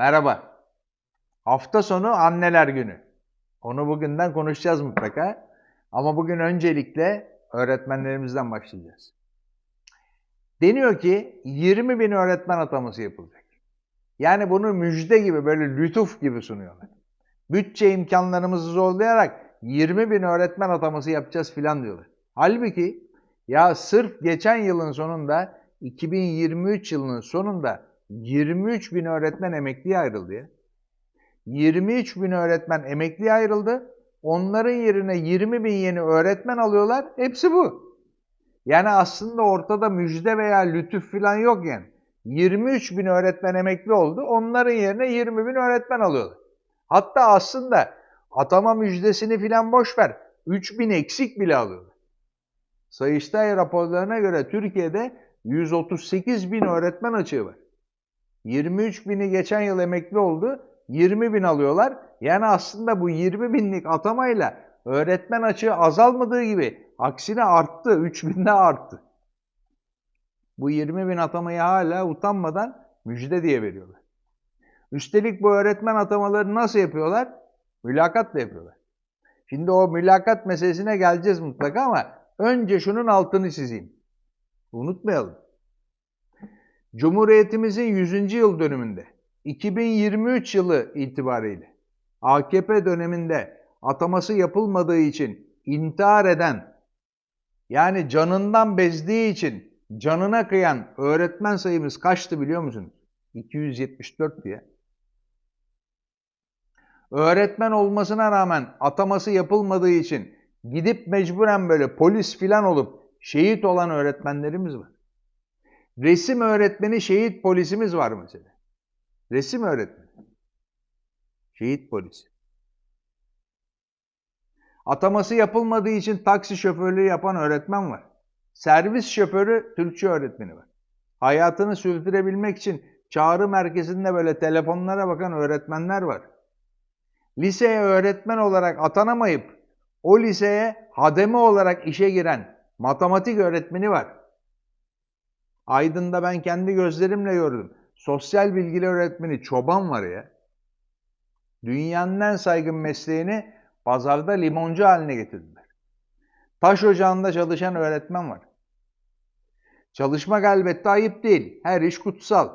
Merhaba. Hafta sonu anneler günü. Onu bugünden konuşacağız mutlaka. Ama bugün öncelikle öğretmenlerimizden başlayacağız. Deniyor ki 20 bin öğretmen ataması yapılacak. Yani bunu müjde gibi böyle lütuf gibi sunuyorlar. Bütçe imkanlarımızı zorlayarak 20 bin öğretmen ataması yapacağız filan diyorlar. Halbuki ya sırf geçen yılın sonunda 2023 yılının sonunda 23 bin öğretmen emekliye ayrıldı ya. 23 bin öğretmen emekliye ayrıldı. Onların yerine 20 bin yeni öğretmen alıyorlar. Hepsi bu. Yani aslında ortada müjde veya lütuf falan yok yani. 23 bin öğretmen emekli oldu. Onların yerine 20 bin öğretmen alıyorlar. Hatta aslında atama müjdesini filan boş ver. 3 bin eksik bile alıyorlar. Sayıştay raporlarına göre Türkiye'de 138 bin öğretmen açığı var. 23 bini geçen yıl emekli oldu. 20 bin alıyorlar. Yani aslında bu 20 binlik atamayla öğretmen açığı azalmadığı gibi aksine arttı. 3 binde arttı. Bu 20 bin atamayı hala utanmadan müjde diye veriyorlar. Üstelik bu öğretmen atamaları nasıl yapıyorlar? Mülakatla yapıyorlar. Şimdi o mülakat meselesine geleceğiz mutlaka ama önce şunun altını çizeyim. Unutmayalım. Cumhuriyetimizin 100. yıl dönümünde 2023 yılı itibariyle AKP döneminde ataması yapılmadığı için intihar eden yani canından bezdiği için canına kıyan öğretmen sayımız kaçtı biliyor musunuz? 274 diye. Öğretmen olmasına rağmen ataması yapılmadığı için gidip mecburen böyle polis filan olup şehit olan öğretmenlerimiz var. Resim öğretmeni, şehit polisimiz var mesela. Resim öğretmeni. Şehit polisi. Ataması yapılmadığı için taksi şoförlüğü yapan öğretmen var. Servis şoförü Türkçe öğretmeni var. Hayatını sürdürebilmek için çağrı merkezinde böyle telefonlara bakan öğretmenler var. Liseye öğretmen olarak atanamayıp o liseye hademe olarak işe giren matematik öğretmeni var. Aydın'da ben kendi gözlerimle gördüm. Sosyal bilgiler öğretmeni çoban var ya. Dünyanın en saygın mesleğini pazarda limoncu haline getirdiler. Taş ocağında çalışan öğretmen var. Çalışmak elbette ayıp değil. Her iş kutsal.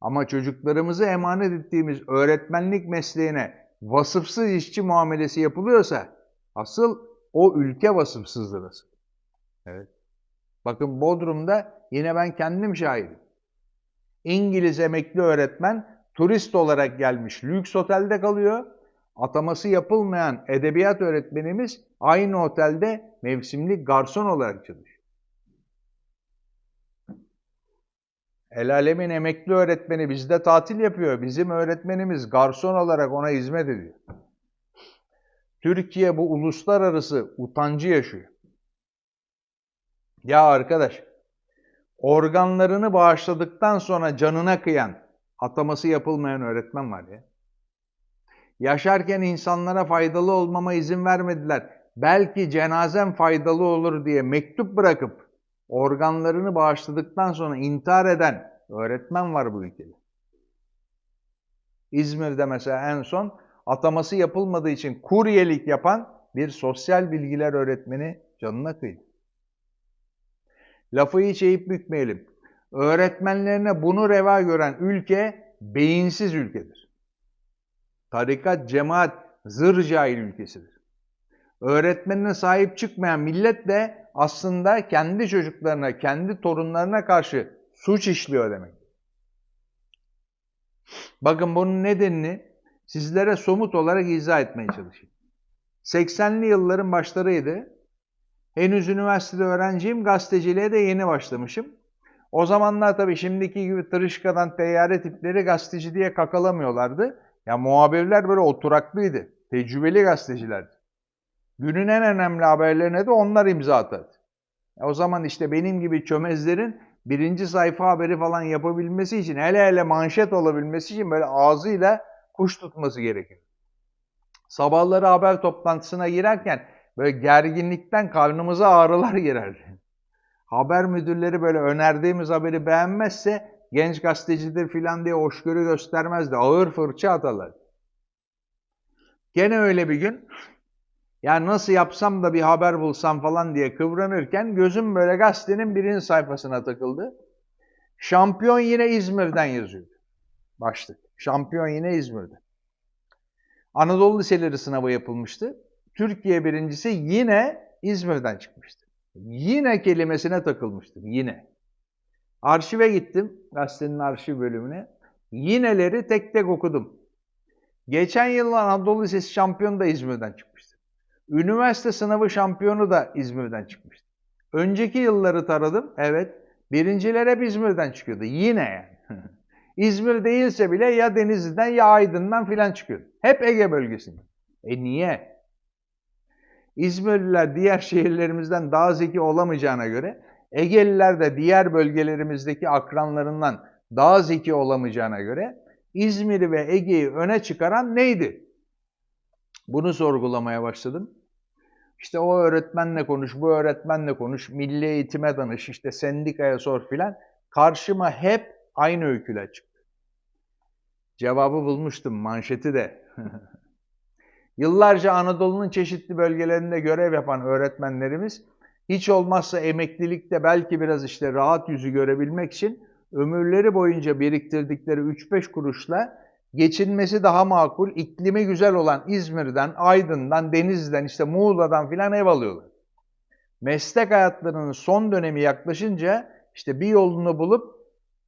Ama çocuklarımızı emanet ettiğimiz öğretmenlik mesleğine vasıfsız işçi muamelesi yapılıyorsa asıl o ülke vasıfsızdır asıl. Evet. Bakın Bodrum'da yine ben kendim şahidim. İngiliz emekli öğretmen turist olarak gelmiş lüks otelde kalıyor. Ataması yapılmayan edebiyat öğretmenimiz aynı otelde mevsimlik garson olarak çalışıyor. El alemin emekli öğretmeni bizde tatil yapıyor. Bizim öğretmenimiz garson olarak ona hizmet ediyor. Türkiye bu uluslararası utancı yaşıyor. Ya arkadaş, organlarını bağışladıktan sonra canına kıyan, ataması yapılmayan öğretmen var ya. Yaşarken insanlara faydalı olmama izin vermediler. Belki cenazem faydalı olur diye mektup bırakıp organlarını bağışladıktan sonra intihar eden öğretmen var bu ülkede. İzmir'de mesela en son ataması yapılmadığı için kuryelik yapan bir sosyal bilgiler öğretmeni canına kıydı. Lafı hiç eğip bükmeyelim. Öğretmenlerine bunu reva gören ülke beyinsiz ülkedir. Tarikat, cemaat, zır cahil ülkesidir. Öğretmenine sahip çıkmayan millet de aslında kendi çocuklarına, kendi torunlarına karşı suç işliyor demek. Bakın bunun nedenini sizlere somut olarak izah etmeye çalışayım. 80'li yılların başlarıydı. Henüz üniversitede öğrenciyim, gazeteciliğe de yeni başlamışım. O zamanlar tabii şimdiki gibi tırışkadan teyyare tipleri gazeteci diye kakalamıyorlardı. Ya muhabirler böyle oturaklıydı. Tecrübeli gazetecilerdi. Günün en önemli haberlerine de onlar imza atardı. E o zaman işte benim gibi çömezlerin birinci sayfa haberi falan yapabilmesi için, hele hele manşet olabilmesi için böyle ağzıyla kuş tutması gerekir. Sabahları haber toplantısına girerken böyle gerginlikten karnımıza ağrılar girer. Haber müdürleri böyle önerdiğimiz haberi beğenmezse genç gazetecidir filan diye hoşgörü göstermezdi. Ağır fırça atarlar. Gene öyle bir gün ya nasıl yapsam da bir haber bulsam falan diye kıvranırken gözüm böyle gazetenin birinci sayfasına takıldı. Şampiyon yine İzmir'den yazıyordu. Başlık. Şampiyon yine İzmir'de. Anadolu Liseleri sınavı yapılmıştı. Türkiye birincisi yine İzmir'den çıkmıştı. Yine kelimesine takılmıştım. Yine. Arşive gittim. Gazetenin arşiv bölümüne. Yineleri tek tek okudum. Geçen yıl Anadolu Lisesi şampiyonu da İzmir'den çıkmıştı. Üniversite sınavı şampiyonu da İzmir'den çıkmıştı. Önceki yılları taradım. Evet. Birinciler hep İzmir'den çıkıyordu. Yine yani. İzmir değilse bile ya Denizli'den ya Aydın'dan filan çıkıyor. Hep Ege bölgesinde. E niye? İzmirliler diğer şehirlerimizden daha zeki olamayacağına göre Egeliler de diğer bölgelerimizdeki akranlarından daha zeki olamayacağına göre İzmir'i ve Ege'yi öne çıkaran neydi? Bunu sorgulamaya başladım. İşte o öğretmenle konuş, bu öğretmenle konuş, milli eğitime danış, işte sendikaya sor filan. Karşıma hep aynı öyküler çıktı. Cevabı bulmuştum, manşeti de. Yıllarca Anadolu'nun çeşitli bölgelerinde görev yapan öğretmenlerimiz hiç olmazsa emeklilikte belki biraz işte rahat yüzü görebilmek için ömürleri boyunca biriktirdikleri 3-5 kuruşla geçinmesi daha makul, iklimi güzel olan İzmir'den, Aydın'dan, Denizli'den, işte Muğla'dan filan ev alıyorlar. Meslek hayatlarının son dönemi yaklaşınca işte bir yolunu bulup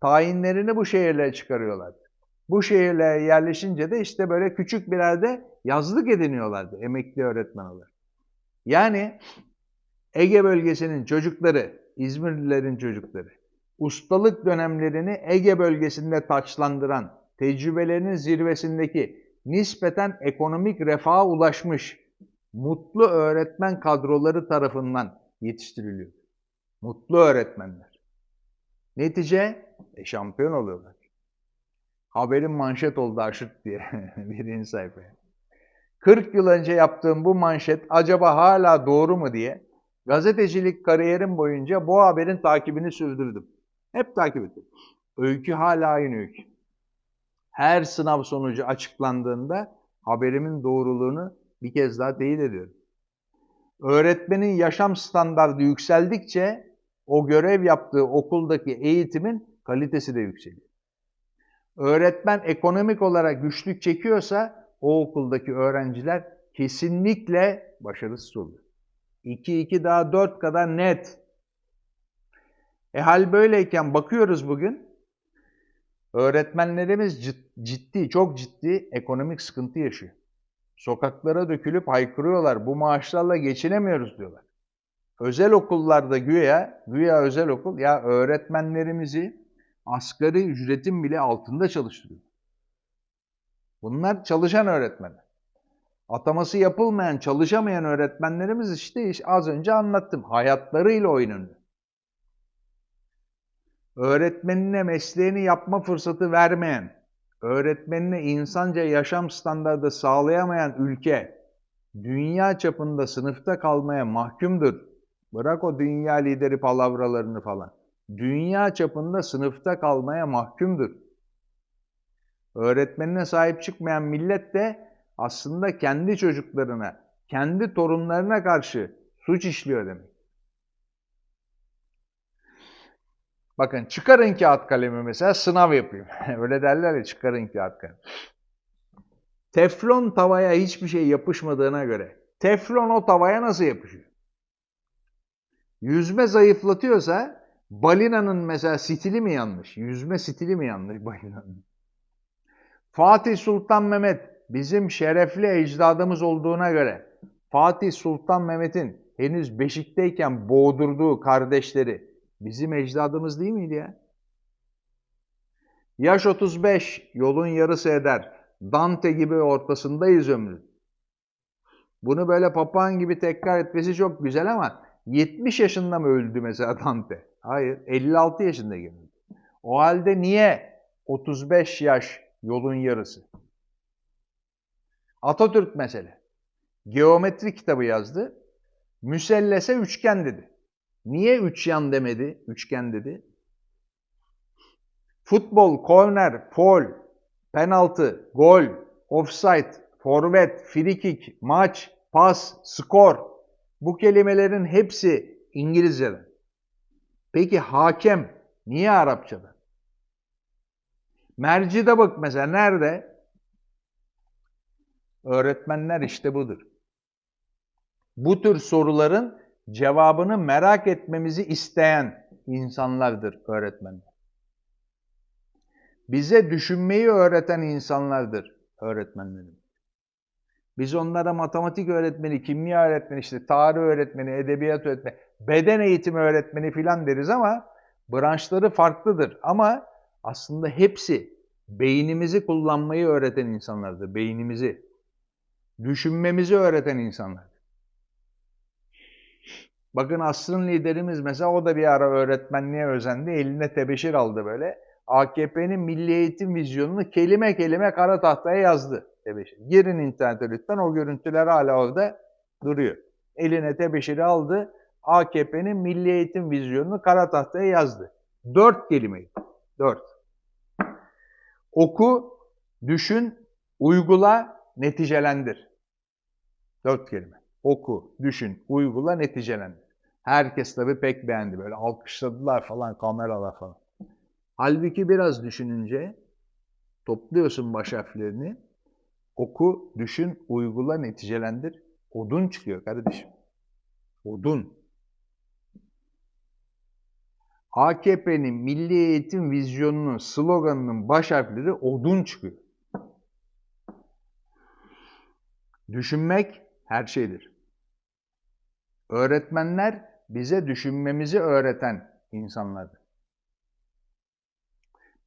tayinlerini bu şehirlere çıkarıyorlar. Bu şehirlere yerleşince de işte böyle küçük bir yerde yazlık ediniyorlardı emekli öğretmen olarak. Yani Ege bölgesinin çocukları, İzmirlilerin çocukları, ustalık dönemlerini Ege bölgesinde taçlandıran, tecrübelerinin zirvesindeki nispeten ekonomik refaha ulaşmış mutlu öğretmen kadroları tarafından yetiştiriliyor. Mutlu öğretmenler. Netice e, şampiyon oluyorlar. Haberin manşet oldu aşırt diye birinci sayfaya. 40 yıl önce yaptığım bu manşet acaba hala doğru mu diye gazetecilik kariyerim boyunca bu haberin takibini sürdürdüm. Hep takip ettim. Öykü hala aynı öykü. Her sınav sonucu açıklandığında haberimin doğruluğunu bir kez daha teyit ediyorum. Öğretmenin yaşam standartı yükseldikçe o görev yaptığı okuldaki eğitimin kalitesi de yükseliyor. Öğretmen ekonomik olarak güçlük çekiyorsa o okuldaki öğrenciler kesinlikle başarısız oluyor. 2 2 daha 4 kadar net. E hal böyleyken bakıyoruz bugün öğretmenlerimiz ciddi, çok ciddi ekonomik sıkıntı yaşıyor. Sokaklara dökülüp haykırıyorlar. Bu maaşlarla geçinemiyoruz diyorlar. Özel okullarda güya, güya özel okul ya öğretmenlerimizi asgari ücretin bile altında çalıştırıyor. Bunlar çalışan öğretmenler. Ataması yapılmayan, çalışamayan öğretmenlerimiz işte az önce anlattım. Hayatlarıyla oynanıyor. Öğretmenine mesleğini yapma fırsatı vermeyen, öğretmenine insanca yaşam standartı sağlayamayan ülke, dünya çapında sınıfta kalmaya mahkumdur. Bırak o dünya lideri palavralarını falan. Dünya çapında sınıfta kalmaya mahkumdur. Öğretmenine sahip çıkmayan millet de aslında kendi çocuklarına, kendi torunlarına karşı suç işliyor demek. Bakın çıkarın kağıt kalemi mesela sınav yapayım. Öyle derler ya çıkarın kağıt kalemi. Teflon tavaya hiçbir şey yapışmadığına göre teflon o tavaya nasıl yapışıyor? Yüzme zayıflatıyorsa balinanın mesela stili mi yanlış? Yüzme stili mi yanlış balinanın? Fatih Sultan Mehmet bizim şerefli ecdadımız olduğuna göre Fatih Sultan Mehmet'in henüz beşikteyken boğdurduğu kardeşleri bizim ecdadımız değil miydi ya? Yaş 35, yolun yarısı eder. Dante gibi ortasındayız ömrün. Bunu böyle papağan gibi tekrar etmesi çok güzel ama 70 yaşında mı öldü mesela Dante? Hayır, 56 yaşında öldü. O halde niye 35 yaş yolun yarısı? Atatürk mesele. Geometri kitabı yazdı. Müsellese üçgen dedi. Niye üç yan demedi, üçgen dedi? Futbol, korner, foul, penaltı, gol, offside, forvet, free kick, maç, pas, skor. Bu kelimelerin hepsi İngilizce'den. Peki hakem niye Arapçada? Mercide bak mesela nerede? Öğretmenler işte budur. Bu tür soruların cevabını merak etmemizi isteyen insanlardır öğretmenler. Bize düşünmeyi öğreten insanlardır öğretmenlerimiz. Biz onlara matematik öğretmeni, kimya öğretmeni, işte tarih öğretmeni, edebiyat öğretmeni, beden eğitimi öğretmeni filan deriz ama branşları farklıdır. Ama aslında hepsi beynimizi kullanmayı öğreten insanlardır. Beynimizi, düşünmemizi öğreten insanlar. Bakın asrın liderimiz mesela o da bir ara öğretmenliğe özendi. Eline tebeşir aldı böyle. AKP'nin milli eğitim vizyonunu kelime kelime kara tahtaya yazdı tebeşir. Girin internete lütfen o görüntüler hala orada duruyor. Eline tebeşiri aldı. AKP'nin milli eğitim vizyonunu kara tahtaya yazdı. Dört kelimeyi. Dört. Oku, düşün, uygula, neticelendir. Dört kelime. Oku, düşün, uygula, neticelendir. Herkes tabii pek beğendi. Böyle alkışladılar falan, kameralar falan. Halbuki biraz düşününce topluyorsun baş harflerini. Oku, düşün, uygula, neticelendir. Odun çıkıyor kardeşim. Odun. AKP'nin milli eğitim vizyonunun, sloganının baş harfleri odun çıkıyor. Düşünmek her şeydir. Öğretmenler bize düşünmemizi öğreten insanlardır.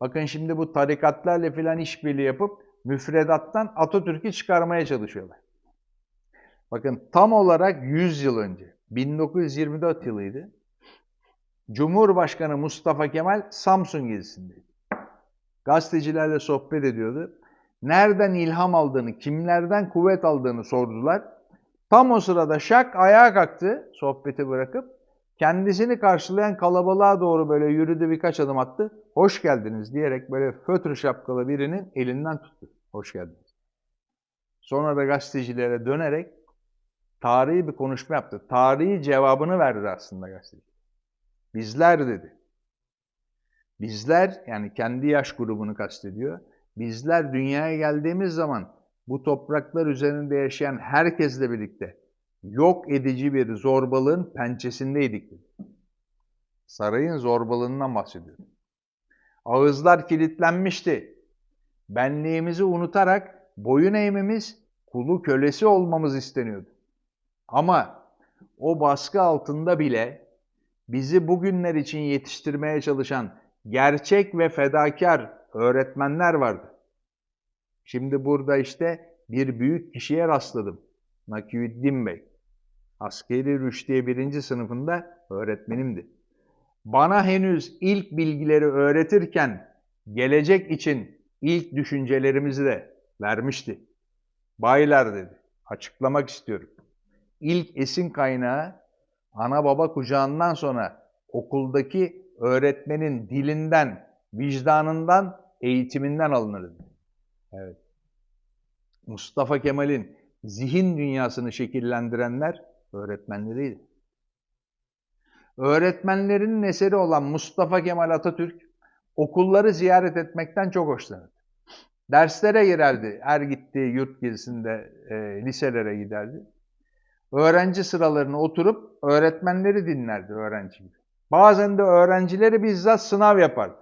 Bakın şimdi bu tarikatlarla filan işbirliği yapıp müfredattan Atatürk'ü çıkarmaya çalışıyorlar. Bakın tam olarak 100 yıl önce, 1924 yılıydı. Cumhurbaşkanı Mustafa Kemal Samsun gezisindeydi. Gazetecilerle sohbet ediyordu. Nereden ilham aldığını, kimlerden kuvvet aldığını sordular. Tam o sırada şak ayağa kalktı sohbeti bırakıp kendisini karşılayan kalabalığa doğru böyle yürüdü birkaç adım attı. Hoş geldiniz diyerek böyle fötr şapkalı birinin elinden tuttu. Hoş geldiniz. Sonra da gazetecilere dönerek tarihi bir konuşma yaptı. Tarihi cevabını verdi aslında gazeteci. Bizler dedi. Bizler yani kendi yaş grubunu kastediyor. Bizler dünyaya geldiğimiz zaman bu topraklar üzerinde yaşayan herkesle birlikte yok edici bir zorbalığın pençesindeydik. Sarayın zorbalığından bahsediyorum. Ağızlar kilitlenmişti. Benliğimizi unutarak boyun eğmemiz, kulu kölesi olmamız isteniyordu. Ama o baskı altında bile bizi bugünler için yetiştirmeye çalışan gerçek ve fedakar öğretmenler vardı. Şimdi burada işte bir büyük kişiye rastladım. Nakiyüddin Bey. Askeri Rüştiye birinci sınıfında öğretmenimdi. Bana henüz ilk bilgileri öğretirken gelecek için ilk düşüncelerimizi de vermişti. Baylar dedi, açıklamak istiyorum. İlk esin kaynağı ana baba kucağından sonra okuldaki öğretmenin dilinden, vicdanından, eğitiminden alınırdı. Evet. Mustafa Kemal'in zihin dünyasını şekillendirenler öğretmenleriydi. Öğretmenlerinin eseri olan Mustafa Kemal Atatürk okulları ziyaret etmekten çok hoşlanırdı. Derslere girerdi. Her gittiği yurt gezisinde e, liselere giderdi. Öğrenci sıralarına oturup öğretmenleri dinlerdi öğrenci gibi. Bazen de öğrencileri bizzat sınav yapardı.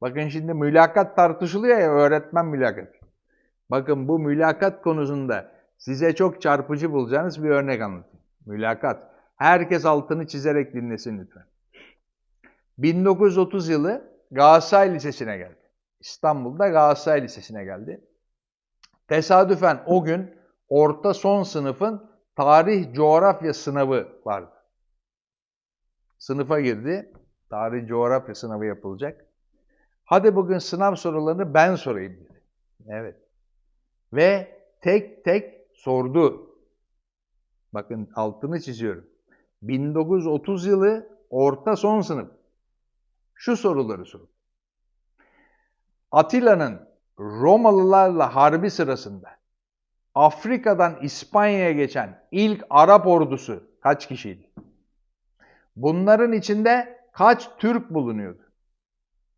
Bakın şimdi mülakat tartışılıyor ya öğretmen mülakatı. Bakın bu mülakat konusunda size çok çarpıcı bulacağınız bir örnek anlatayım. Mülakat. Herkes altını çizerek dinlesin lütfen. 1930 yılı Galatasaray Lisesi'ne geldi. İstanbul'da Galatasaray Lisesi'ne geldi. Tesadüfen o gün orta son sınıfın tarih coğrafya sınavı vardı. Sınıfa girdi. Tarih coğrafya sınavı yapılacak. Hadi bugün sınav sorularını ben sorayım dedi. Evet. Ve tek tek sordu. Bakın altını çiziyorum. 1930 yılı orta son sınıf. Şu soruları sordu. Atilla'nın Romalılarla harbi sırasında Afrika'dan İspanya'ya geçen ilk Arap ordusu kaç kişiydi? Bunların içinde kaç Türk bulunuyordu?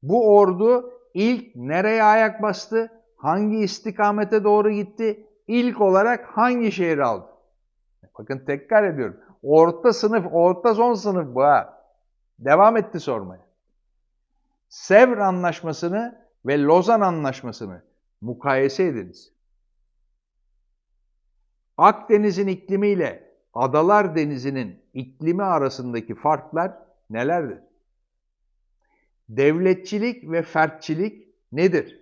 Bu ordu ilk nereye ayak bastı? Hangi istikamete doğru gitti? İlk olarak hangi şehri aldı? Bakın tekrar ediyorum. Orta sınıf, orta son sınıf bu ha. Devam etti sormaya. Sevr Anlaşması'nı ve Lozan Anlaşması'nı mukayese ediniz. Akdeniz'in iklimiyle Adalar Denizi'nin iklimi arasındaki farklar nelerdir? Devletçilik ve fertçilik nedir?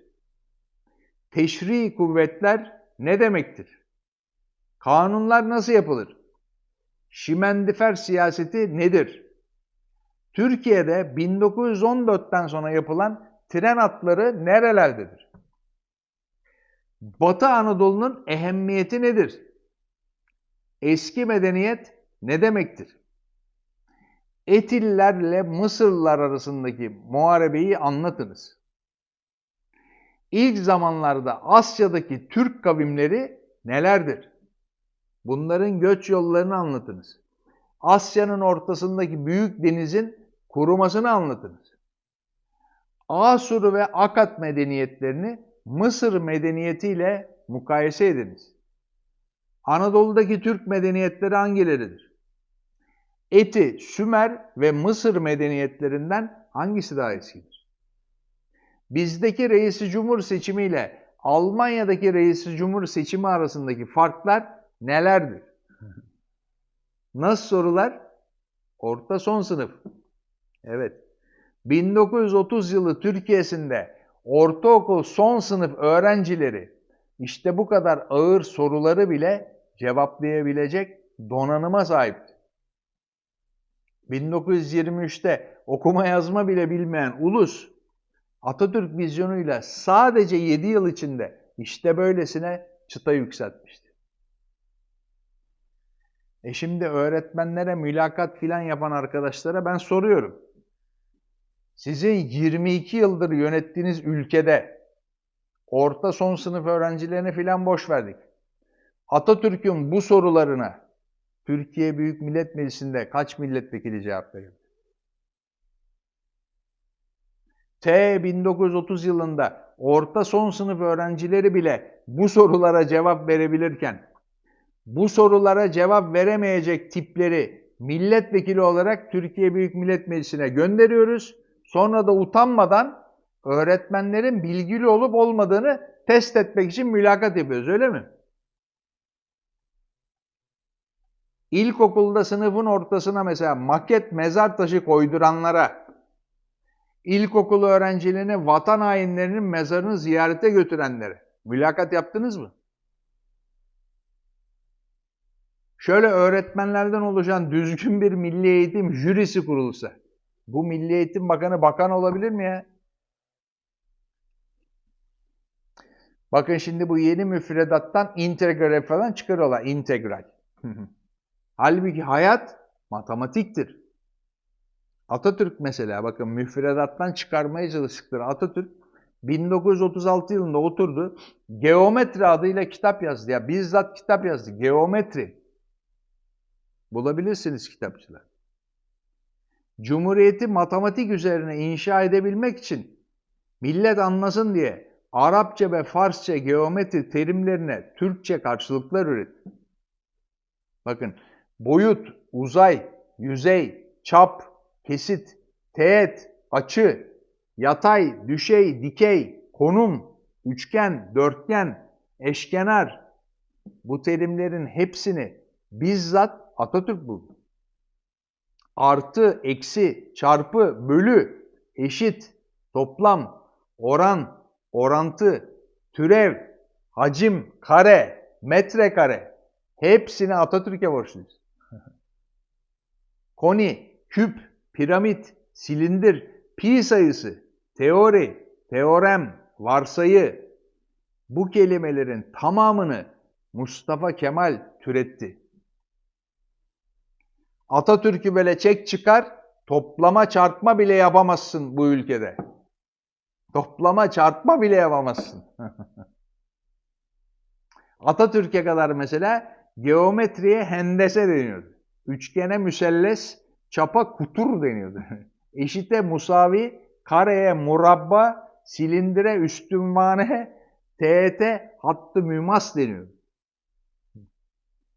Teşri kuvvetler ne demektir? Kanunlar nasıl yapılır? Şimendifer siyaseti nedir? Türkiye'de 1914'ten sonra yapılan tren hatları nerelerdedir? Batı Anadolu'nun ehemmiyeti nedir? Eski medeniyet ne demektir? Etillerle Mısırlılar arasındaki muharebeyi anlatınız. İlk zamanlarda Asya'daki Türk kavimleri nelerdir? Bunların göç yollarını anlatınız. Asya'nın ortasındaki büyük denizin kurumasını anlatınız. Asur ve Akat medeniyetlerini Mısır medeniyetiyle mukayese ediniz. Anadolu'daki Türk medeniyetleri hangileridir? Eti, Sümer ve Mısır medeniyetlerinden hangisi daha eskidir? Bizdeki reisi cumhur seçimiyle Almanya'daki reisi cumhur seçimi arasındaki farklar nelerdir? Nasıl sorular? Orta son sınıf. Evet. 1930 yılı Türkiye'sinde ortaokul son sınıf öğrencileri işte bu kadar ağır soruları bile cevaplayabilecek donanıma sahipti. 1923'te okuma yazma bile bilmeyen ulus Atatürk vizyonuyla sadece 7 yıl içinde işte böylesine çıta yükseltmişti. E şimdi öğretmenlere mülakat filan yapan arkadaşlara ben soruyorum. Sizin 22 yıldır yönettiğiniz ülkede orta son sınıf öğrencilerine filan boş verdik. Atatürk'ün bu sorularına Türkiye Büyük Millet Meclisi'nde kaç milletvekili cevap verildi? T 1930 yılında orta son sınıf öğrencileri bile bu sorulara cevap verebilirken bu sorulara cevap veremeyecek tipleri milletvekili olarak Türkiye Büyük Millet Meclisi'ne gönderiyoruz. Sonra da utanmadan öğretmenlerin bilgili olup olmadığını test etmek için mülakat yapıyoruz öyle mi? İlkokulda sınıfın ortasına mesela maket mezar taşı koyduranlara, ilkokul öğrencilerini vatan hainlerinin mezarını ziyarete götürenlere mülakat yaptınız mı? Şöyle öğretmenlerden oluşan düzgün bir milli eğitim jürisi kurulsa, bu Milli Eğitim Bakanı bakan olabilir mi ya? Bakın şimdi bu yeni müfredattan integral falan çıkarıyorlar. integral. Halbuki hayat matematiktir. Atatürk mesela bakın müfredattan çıkarmaya çalıştıkları Atatürk 1936 yılında oturdu. Geometri adıyla kitap yazdı. Ya bizzat kitap yazdı. Geometri. Bulabilirsiniz kitapçılar. Cumhuriyeti matematik üzerine inşa edebilmek için millet anlasın diye Arapça ve Farsça geometri terimlerine Türkçe karşılıklar üretti. Bakın boyut, uzay, yüzey, çap, kesit, teğet, açı, yatay, düşey, dikey, konum, üçgen, dörtgen, eşkenar bu terimlerin hepsini bizzat Atatürk buldu. Artı, eksi, çarpı, bölü, eşit, toplam, oran, orantı, türev, hacim, kare, metrekare hepsini Atatürk'e borçluyuz. Koni, küp, piramit, silindir, pi sayısı, teori, teorem, varsayı bu kelimelerin tamamını Mustafa Kemal türetti. Atatürk'ü böyle çek çıkar, toplama çarpma bile yapamazsın bu ülkede. Toplama çarpma bile yapamazsın. Atatürk'e kadar mesela geometriye hendese deniyordu. Üçgene müselles, çapa kutur deniyordu. Eşite musavi, kareye murabba, silindire üstünvane, teğete hattı mümas deniyordu.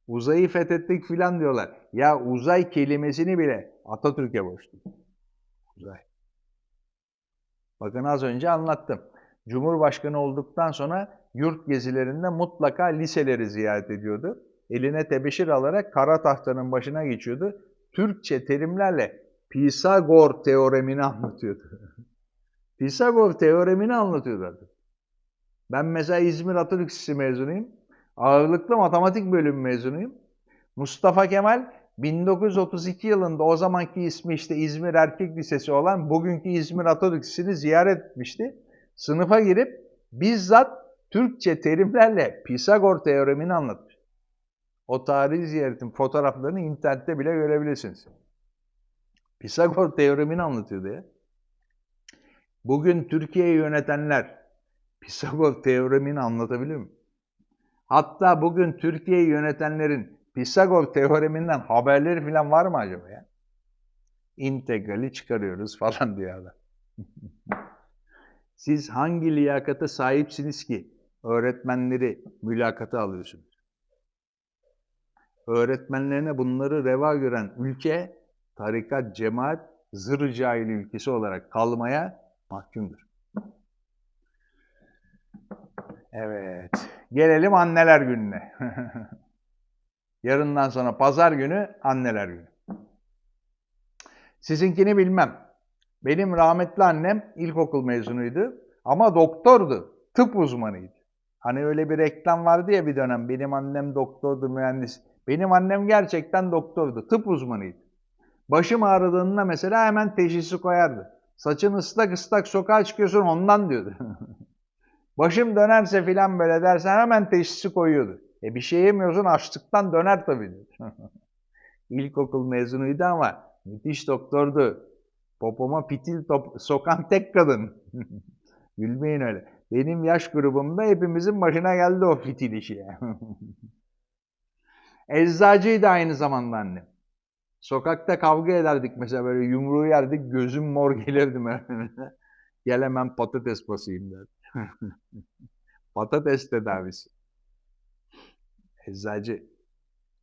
Uzayı fethettik filan diyorlar. Ya uzay kelimesini bile Atatürk'e borçlu. Uzay. Bakın az önce anlattım. Cumhurbaşkanı olduktan sonra yurt gezilerinde mutlaka liseleri ziyaret ediyordu. Eline tebeşir alarak kara tahtanın başına geçiyordu. Türkçe terimlerle Pisagor teoremini anlatıyordu. Pisagor teoremini anlatıyordu. Ben mesela İzmir Atatürk Lisesi mezunuyum. Ağırlıklı matematik bölümü mezunuyum. Mustafa Kemal 1932 yılında o zamanki ismi işte İzmir Erkek Lisesi olan bugünkü İzmir Atatürk Lisesi'ni ziyaret etmişti. Sınıfa girip bizzat Türkçe terimlerle Pisagor teoremini anlatmış. O tarihi ziyaretin fotoğraflarını internette bile görebilirsiniz. Pisagor teoremini anlatıyordu ya. Bugün Türkiye'yi yönetenler Pisagor teoremini anlatabiliyor mu? Hatta bugün Türkiye'yi yönetenlerin Pisagor teoreminden haberleri falan var mı acaba ya? İntegrali çıkarıyoruz falan diyor adam. Siz hangi liyakata sahipsiniz ki öğretmenleri mülakata alıyorsunuz? Öğretmenlerine bunları reva gören ülke tarikat, cemaat, zır cahil ülkesi olarak kalmaya mahkumdur. Evet. Gelelim anneler gününe. Yarından sonra pazar günü anneler günü. Sizinkini bilmem. Benim rahmetli annem ilkokul mezunuydu ama doktordu, tıp uzmanıydı. Hani öyle bir reklam vardı ya bir dönem, benim annem doktordu, mühendis. Benim annem gerçekten doktordu, tıp uzmanıydı. Başım ağrıdığında mesela hemen teşhisi koyardı. Saçın ıslak ıslak sokağa çıkıyorsun ondan diyordu. Başım dönerse filan böyle dersen hemen teşhisi koyuyordu. E bir şey yemiyorsun açlıktan döner tabii diyor. İlkokul mezunuydu ama müthiş doktordu. Popoma pitil top, sokan tek kadın. Gülmeyin öyle. Benim yaş grubumda hepimizin başına geldi o fitil işi. Eczacıydı aynı zamanda annem. Sokakta kavga ederdik mesela böyle yumruğu yerdik gözüm mor gelirdi mesela. Gel hemen patates basayım derdi. patates tedavisi. Eczacı.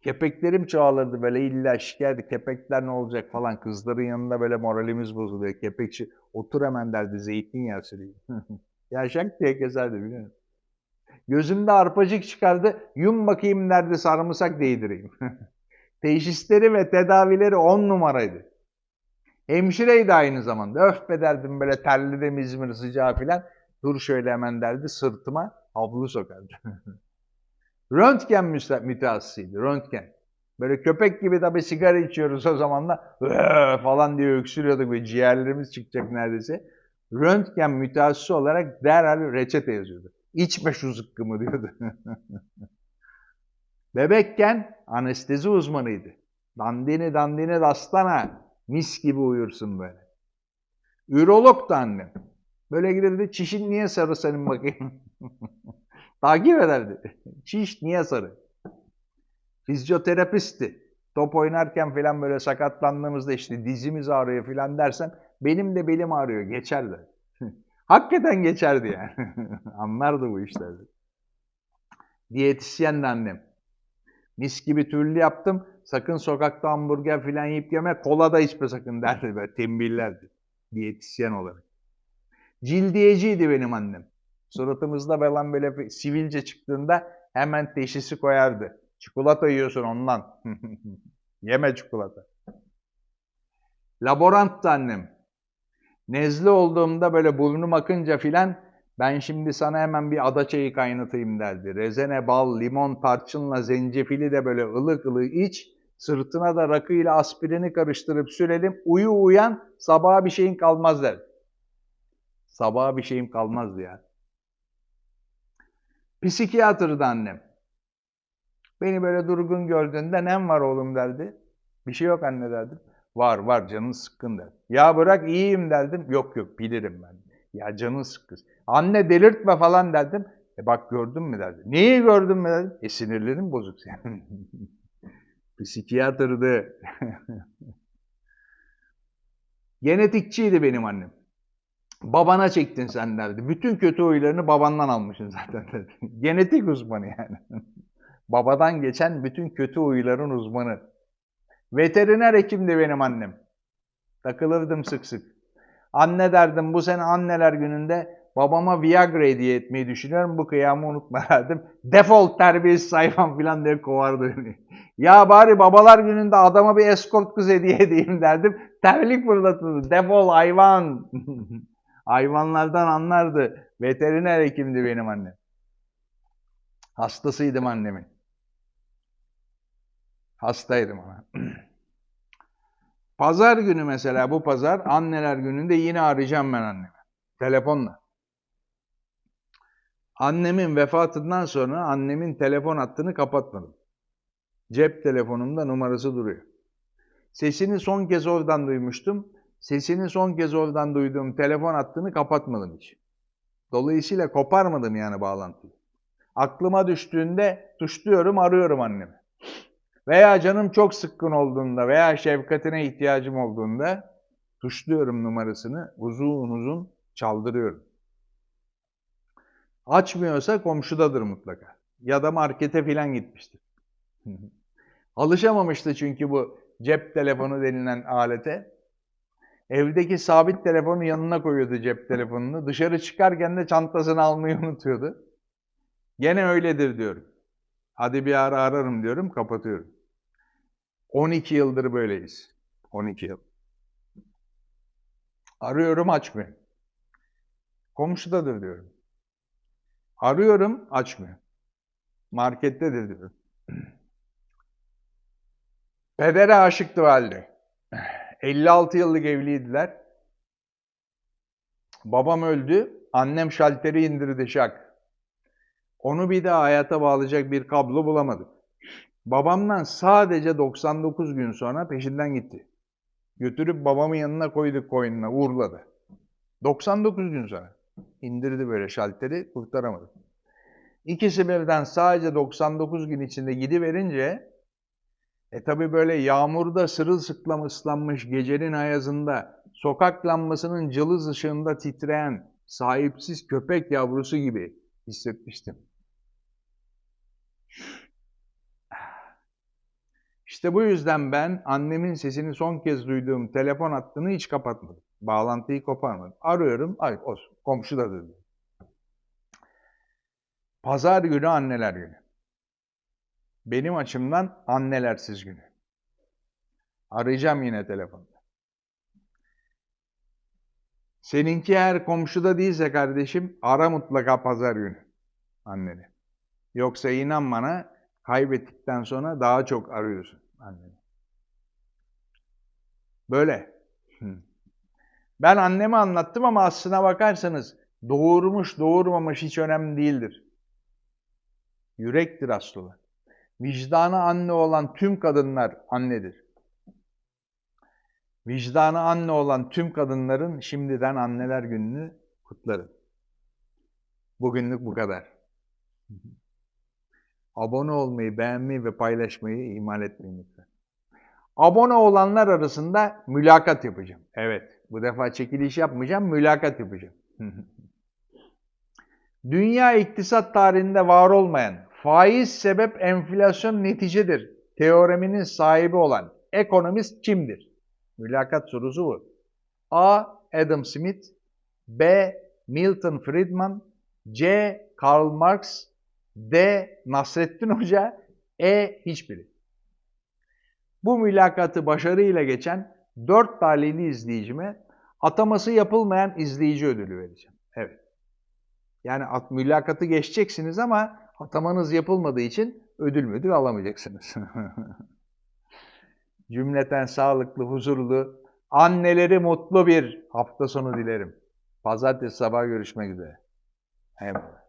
Kepeklerim çoğalırdı böyle illa şikayet kepekler ne olacak falan. Kızların yanında böyle moralimiz bozuluyor. Kepekçi otur hemen derdi zeytinyağı süreyim. ya şak diye keserdi biliyor musun? Gözümde arpacık çıkardı. Yum bakayım nerede sarımsak değdireyim. Teşhisleri ve tedavileri on numaraydı. Hemşireydi aynı zamanda. Öf be derdim böyle terledim İzmir sıcağı filan. Dur şöyle hemen derdi sırtıma havlu sokardı. Röntgen mütehassısıydı, röntgen. Böyle köpek gibi tabii sigara içiyoruz o zaman da falan diye öksürüyorduk ve ciğerlerimiz çıkacak neredeyse. Röntgen mütehassısı olarak derhal reçete yazıyordu. İçme şu zıkkımı diyordu. Bebekken anestezi uzmanıydı. Dandini dandini dastana mis gibi uyursun böyle. Ürolog da annem. Böyle giderdi çişin niye sarı senin bakayım. Takip ederdi. Çiş niye sarı? Fizyoterapistti. Top oynarken falan böyle sakatlandığımızda işte dizimiz ağrıyor falan dersen benim de belim ağrıyor geçerdi. Hakikaten geçerdi yani. Anlardı bu işlerdi. Diyetisyen de annem. Mis gibi türlü yaptım. Sakın sokakta hamburger falan yiyip yeme. Kola da içme sakın derdi böyle tembihlerdi. Diyetisyen olarak. Cildiyeciydi benim annem. Suratımızda falan böyle sivilce çıktığında hemen teşhisi koyardı. Çikolata yiyorsun ondan. Yeme çikolata. Laboranttı annem. Nezle olduğumda böyle burnum akınca filan ben şimdi sana hemen bir ada çayı kaynatayım derdi. Rezene, bal, limon, tarçınla zencefili de böyle ılık ılık iç. Sırtına da rakıyla aspirini karıştırıp sürelim. Uyu uyan sabaha bir şeyin kalmaz derdi. Sabaha bir şeyim kalmazdı ya. Psikiyatrdı annem. Beni böyle durgun gördüğünde nem var oğlum derdi. Bir şey yok anne derdim. Var var canın sıkkın der. Ya bırak iyiyim derdim. Yok yok bilirim ben. Ya canı sıkkın. Anne delirtme falan derdim. E bak gördün mü derdi. Neyi gördün mü derdim. E sinirlerim bozuk senin. Psikiyatrdı. Genetikçiydi benim annem. Babana çektin sen derdi. Bütün kötü huylarını babandan almışsın zaten derdi. Genetik uzmanı yani. Babadan geçen bütün kötü huyların uzmanı. Veteriner hekimdi benim annem. Takılırdım sık sık. Anne derdim bu sene anneler gününde babama Viagra hediye etmeyi düşünüyorum. Bu kıyamı unutma derdim. Defol terbiyesiz hayvan falan diye kovardı beni. Ya bari babalar gününde adama bir escort kız hediye edeyim derdim. Terlik fırlatırdı. Defol hayvan. Hayvanlardan anlardı. Veteriner hekimdi benim annem. Hastasıydım annemin. Hastaydım ama. Pazar günü mesela bu pazar anneler gününde yine arayacağım ben annemi. Telefonla. Annemin vefatından sonra annemin telefon hattını kapatmadım. Cep telefonumda numarası duruyor. Sesini son kez oradan duymuştum. Sesini son kez oradan duyduğum telefon hattını kapatmadım hiç. Dolayısıyla koparmadım yani bağlantıyı. Aklıma düştüğünde tuşluyorum, arıyorum annemi. Veya canım çok sıkkın olduğunda veya şefkatine ihtiyacım olduğunda tuşluyorum numarasını, uzun uzun çaldırıyorum. Açmıyorsa komşudadır mutlaka. Ya da markete filan gitmiştir. Alışamamıştı çünkü bu cep telefonu denilen alete. Evdeki sabit telefonu yanına koyuyordu cep telefonunu. Dışarı çıkarken de çantasını almayı unutuyordu. Gene öyledir diyorum. Hadi bir ara ararım diyorum, kapatıyorum. 12 yıldır böyleyiz. 12 yıl. Arıyorum açmıyor. Komşudadır diyorum. Arıyorum açmıyor. Markettedir diyorum. Pedere aşıktı valide. 56 yıllık evliydiler. Babam öldü. Annem şalteri indirdi şak. Onu bir daha hayata bağlayacak bir kablo bulamadık. Babamdan sadece 99 gün sonra peşinden gitti. Götürüp babamın yanına koyduk koynuna, uğurladı. 99 gün sonra. indirdi böyle şalteri, kurtaramadı. İkisi birden sadece 99 gün içinde gidiverince e tabi böyle yağmurda sırılsıklam ıslanmış gecenin ayazında sokak lambasının cılız ışığında titreyen sahipsiz köpek yavrusu gibi hissetmiştim. İşte bu yüzden ben annemin sesini son kez duyduğum telefon hattını hiç kapatmadım. Bağlantıyı koparmadım. Arıyorum, ay olsun, komşudadır diyor. Pazar günü anneler günü. Benim açımdan annelersiz günü. Arayacağım yine telefonda. Seninki eğer komşuda değilse kardeşim ara mutlaka pazar günü anneni. Yoksa inan bana kaybettikten sonra daha çok arıyorsun anneni. Böyle. Ben anneme anlattım ama aslına bakarsanız doğurmuş doğurmamış hiç önemli değildir. Yürektir aslı olan. Vicdanı anne olan tüm kadınlar annedir. Vicdanı anne olan tüm kadınların şimdiden anneler gününü kutlarım. Bugünlük bu kadar. Abone olmayı, beğenmeyi ve paylaşmayı ihmal etmeyin lütfen. Abone olanlar arasında mülakat yapacağım. Evet, bu defa çekiliş yapmayacağım, mülakat yapacağım. Dünya iktisat tarihinde var olmayan faiz sebep enflasyon neticedir teoreminin sahibi olan ekonomist kimdir? Mülakat sorusu bu. A. Adam Smith B. Milton Friedman C. Karl Marx D. Nasrettin Hoca E. Hiçbiri. Bu mülakatı başarıyla geçen 4 talihli izleyicime ataması yapılmayan izleyici ödülü vereceğim. Evet. Yani at, mülakatı geçeceksiniz ama atamanız yapılmadığı için ödül müdür alamayacaksınız. Cümleten sağlıklı, huzurlu, anneleri mutlu bir hafta sonu dilerim. Pazartesi sabah görüşmek üzere. Eyvallah.